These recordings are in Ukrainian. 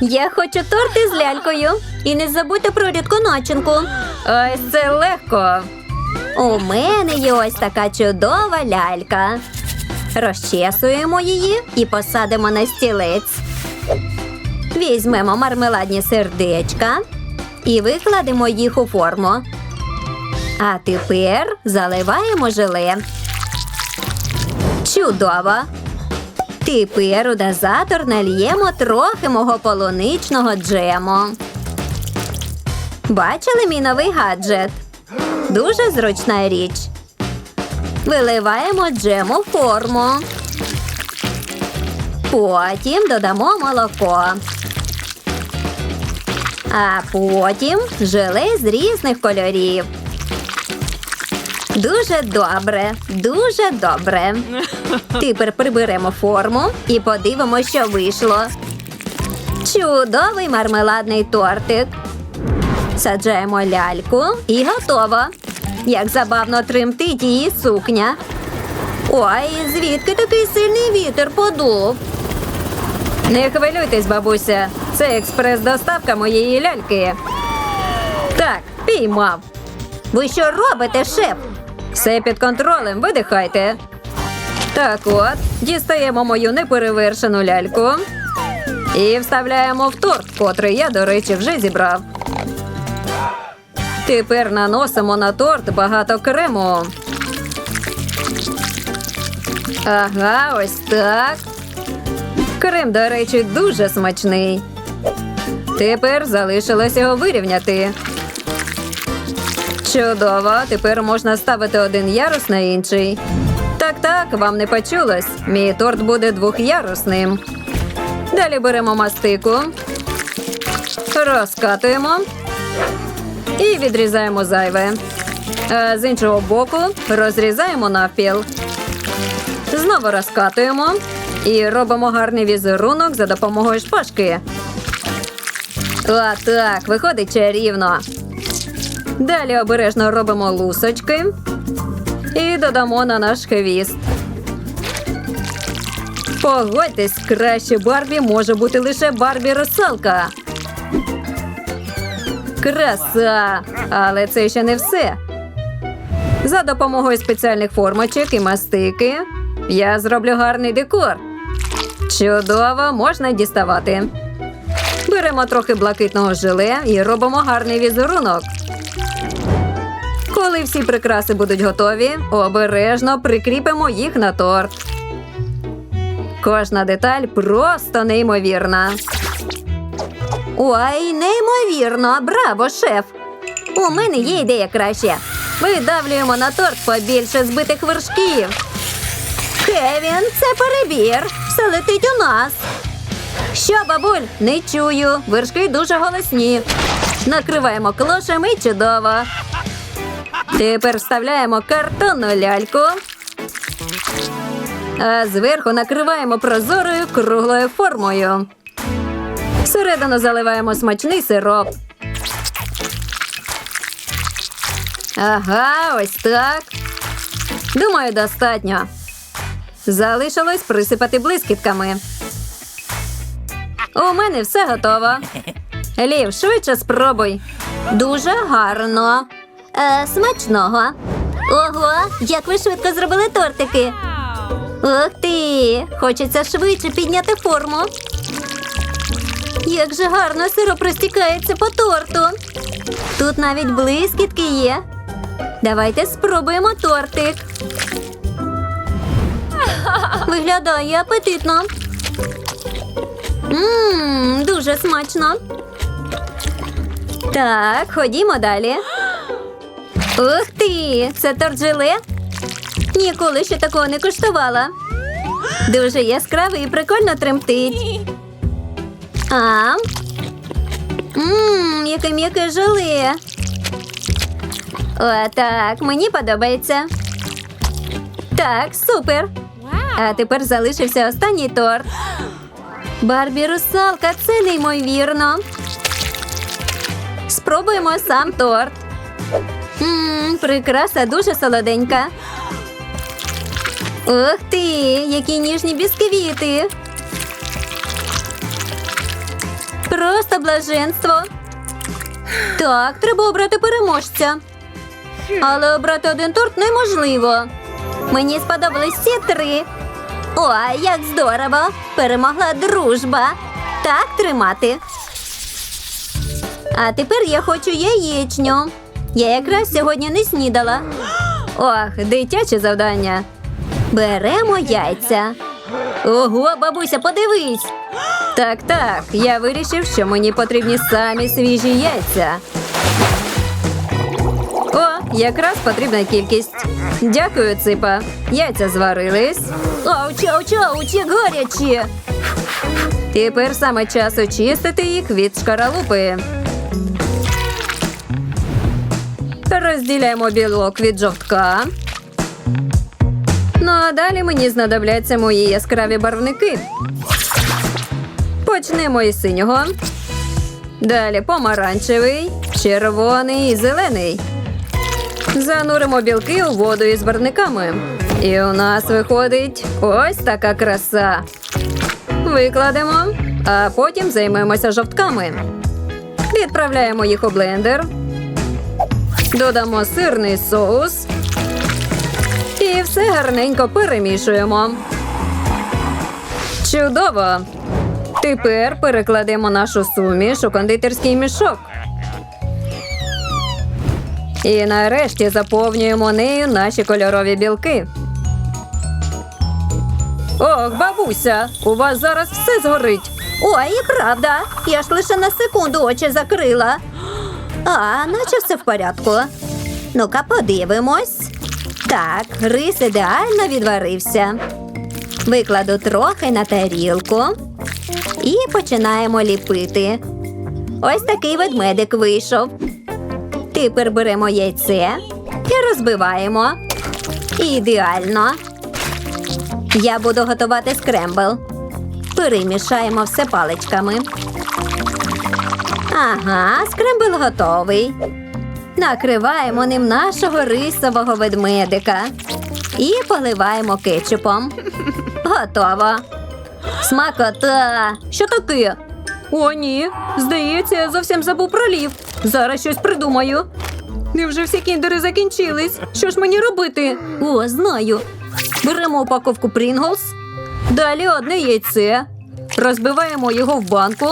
Я хочу торт із лялькою. І не забудьте про рідку начинку. Ось це легко. У мене є ось така чудова лялька. Розчесуємо її і посадимо на стілець. Візьмемо мармеладні сердечка і викладемо їх у форму. А тепер заливаємо желе. Чудово! Тепер у дозатор нальємо трохи мого полуничного джему. Бачили мій новий гаджет? Дуже зручна річ. Виливаємо джем у форму. Потім додамо молоко. А потім желе з різних кольорів. Дуже добре, дуже добре. Тепер приберемо форму і подивимося, що вийшло. Чудовий мармеладний тортик. Саджаємо ляльку і готово. Як забавно тремтить її сукня. Ой, звідки такий сильний вітер подув? Не хвилюйтесь, бабуся. Це експрес-доставка моєї ляльки. Так, піймав. Ви що робите, шеф? Все під контролем, видихайте. Так от, дістаємо мою неперевершену ляльку і вставляємо в торт, котрий я, до речі, вже зібрав. Тепер наносимо на торт багато крему. Ага, ось так. Крем, до речі, дуже смачний. Тепер залишилось його вирівняти. Чудово, тепер можна ставити один ярус на інший. Так, так, вам не почулось. Мій торт буде двохярусним. Далі беремо мастику, розкатуємо і відрізаємо зайве. А з іншого боку розрізаємо навпіл. Знову розкатуємо і робимо гарний візерунок за допомогою шпажки. А так, виходить чарівно. Далі обережно робимо лусочки і додамо на наш хвіст. Погодьтесь, краще Барбі може бути лише Барбі русалка. Краса! Але це ще не все. За допомогою спеціальних формочок і мастики я зроблю гарний декор. Чудово, можна діставати. Беремо трохи блакитного желе і робимо гарний візерунок. Коли всі прикраси будуть готові, обережно прикріпимо їх на торт. Кожна деталь просто неймовірна. Ой, неймовірно, браво, шеф! У мене є ідея краще. Видавлюємо на торт побільше збитих вершків. Кевін, це перебір. Все летить у нас. Що, бабуль? Не чую. Вершки дуже голосні. Накриваємо клошем і чудово. Тепер вставляємо картонну ляльку. А зверху накриваємо прозорою круглою формою. Всередину заливаємо смачний сироп. Ага, ось так. Думаю, достатньо. Залишилось присипати блискітками. У мене все готово. Лів, швидше спробуй. Дуже гарно. Е, смачного. Ого, як ви швидко зробили тортики. Ух ти! Хочеться швидше підняти форму. Як же гарно сироп розтікається по торту. Тут навіть блискітки є. Давайте спробуємо тортик. Виглядає апетитно. Ммм, дуже смачно. Так, ходімо далі. Ух ти! Це торт желе? Ніколи ще такого не куштувала. Дуже яскравий і прикольно тремтить. А? Ммм, яке м'яке желе. О, так, мені подобається. Так, супер. А тепер залишився останній торт. Барбі русалка, це неймовірно. Спробуємо сам торт. Ммм, прикраса дуже солоденька. Ух ти, які ніжні бісквіти. Просто блаженство. Так, треба обрати переможця. Але обрати один торт неможливо. Мені сподобались всі три. О, як здорово! Перемогла дружба. Так тримати. А тепер я хочу яєчню. Я якраз сьогодні не снідала. Ох, дитяче завдання. Беремо яйця. Ого, бабуся, подивись. Так, так, я вирішив, що мені потрібні самі свіжі яйця. Якраз потрібна кількість. Дякую, ципа. Яйця зварились. Ауч, ауч, ауч, гарячі. Тепер саме час очистити їх від шкаралупи. Розділяємо білок від жовтка. Ну а далі мені знадобляться мої яскраві барвники. Почнемо із синього. Далі помаранчевий, червоний і зелений. Зануримо білки у воду із барвниками. І у нас виходить ось така краса. Викладемо, а потім займемося жовтками. Відправляємо їх у блендер. Додамо сирний соус. І все гарненько перемішуємо. Чудово! Тепер перекладемо нашу суміш у кондитерський мішок. І нарешті заповнюємо нею наші кольорові білки. Ох, бабуся, у вас зараз все згорить. Ой, і правда. Я ж лише на секунду очі закрила. А, наче все в порядку. Ну-ка, подивимось. Так, рис ідеально відварився. Викладу трохи на тарілку і починаємо ліпити. Ось такий ведмедик вийшов. Тепер беремо яйце і розбиваємо. Ідеально. Я буду готувати скрембл. Перемішаємо все паличками. Ага, скрембл готовий. Накриваємо ним нашого рисового ведмедика і поливаємо кетчупом. Готово. Смакота! Що таке? О, ні. Здається, я зовсім забув про лів. Зараз щось придумаю. Невже всі кіндери закінчились? Що ж мені робити? О, знаю. Беремо упаковку Pringles. Далі одне яйце. Розбиваємо його в банку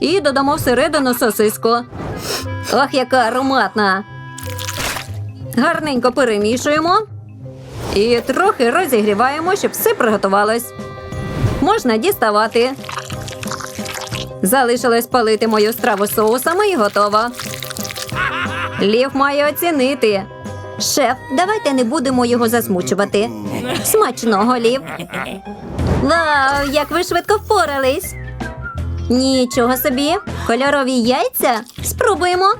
і додамо всередину сосиску. Ох, яка ароматна! Гарненько перемішуємо і трохи розігріваємо, щоб все приготувалось. Можна діставати. Залишилось палити мою страву соусами і готово. Лів має оцінити. Шеф, давайте не будемо його засмучувати. Смачного лів. Вау, як ви швидко впорались. Нічого собі. Кольорові яйця. Спробуємо.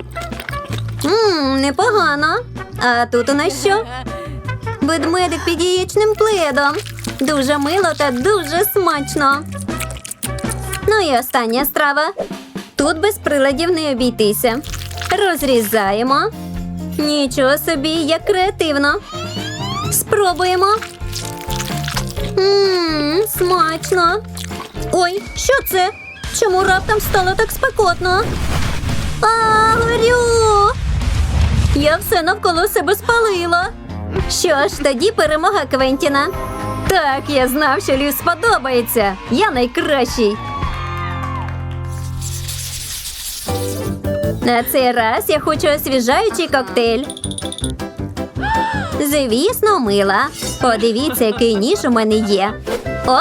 Ммм, непогано. А тут у нас що? Ведмедик під яєчним пледом. Дуже мило та дуже смачно. Ну і остання страва. Тут без приладів не обійтися. Розрізаємо. Нічого собі, як креативно. Спробуємо. Ммм, смачно. Ой, що це? Чому раптом стало так спекотно? А, горю! Я все навколо себе спалила. Що ж, тоді перемога Квентіна. Так, я знав, що Лів сподобається. Я найкращий. На цей раз я хочу освіжаючий коктейль. Звісно, мила. Подивіться, який ніж у мене є. О,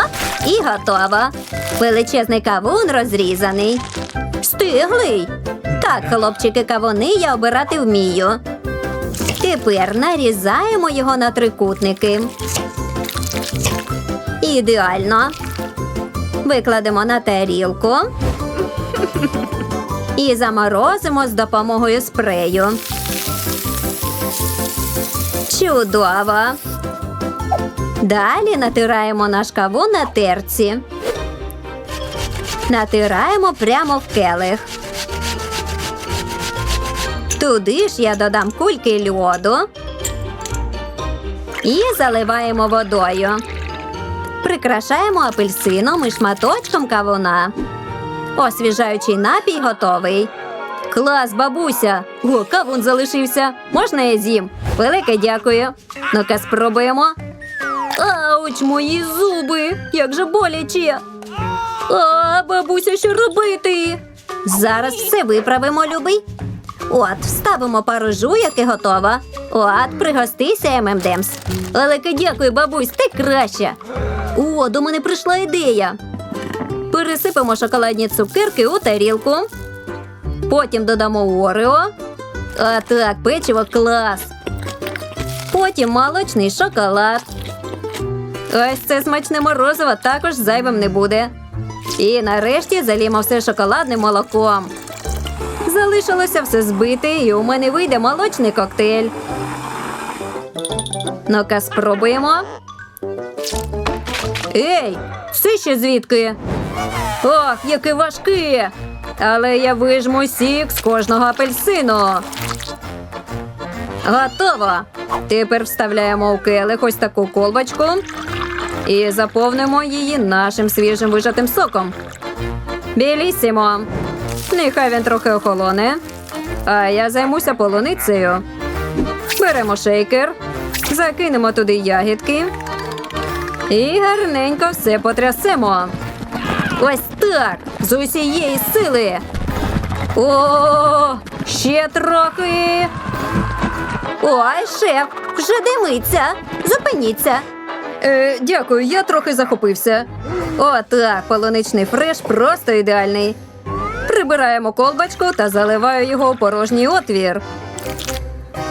і готово. Величезний кавун розрізаний. Стиглий. Так, хлопчики, кавуни я обирати вмію. Тепер нарізаємо його на трикутники. Ідеально. Викладемо на тарілку і заморозимо з допомогою спрею. Чудово! Далі натираємо наш кавун на терці. Натираємо прямо в келих. Туди ж я додам кульки льоду і заливаємо водою. Прикрашаємо апельсином і шматочком кавуна. Освіжаючий напій готовий. Клас, бабуся! О, кавун залишився. Можна я з'їм? Велике дякую. Ну-ка, спробуємо. Ауч, мої зуби! Як же боляче! А, бабуся, що робити? Зараз все виправимо, любий. От, вставимо пару жуйок і готово. От, пригостися ММДемс. Велике дякую, бабусь, ти краща. О, до мене прийшла ідея. Пересипемо шоколадні цукерки у тарілку. Потім додамо Орео. А так, печиво клас. Потім молочний шоколад. Ось це смачне морозиво також зайвим не буде. І нарешті залімо все шоколадним молоком. Залишилося все збити, і у мене вийде молочний коктейль. Ну-ка, спробуємо. Ей, це ще звідки? Ох, яке важке! Але я вижму сік з кожного апельсину. Готово. Тепер вставляємо у келих ось таку колбочку і заповнимо її нашим свіжим вижатим соком. Білісімо. Нехай він трохи охолоне. А я займуся полуницею. Беремо шейкер, закинемо туди ягідки і гарненько все потрясемо. Ось так, з усієї сили. О, ще трохи. Ой, шеф, вже димиться. Зупиніться. Е, дякую, я трохи захопився. О, так, полуничний фреш просто ідеальний. Прибираємо колбочку та заливаю його у порожній отвір.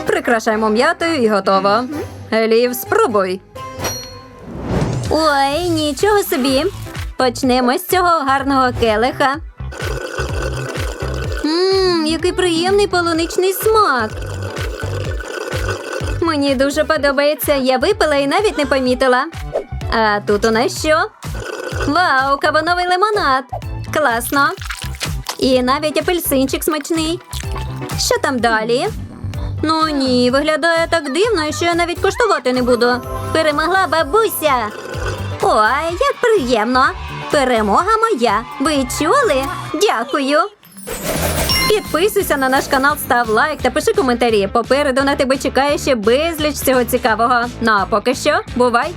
Прикрашаємо м'ятою і готово. Елів, спробуй. Ой, нічого собі. Почнемо з цього гарного келиха. Ммм, який приємний полуничний смак. Мені дуже подобається. Я випила і навіть не помітила. А тут у нас що? Вау, кавуновий лимонад. Класно. І навіть апельсинчик смачний. Що там далі? Ну ні, виглядає так дивно, що я навіть коштувати не буду. Перемогла бабуся. Ой, як приємно. Перемога моя. Ви чули? Дякую. Підписуйся на наш канал, став лайк та пиши коментарі. Попереду на тебе чекає ще безліч цього цікавого. Ну а поки що, бувай!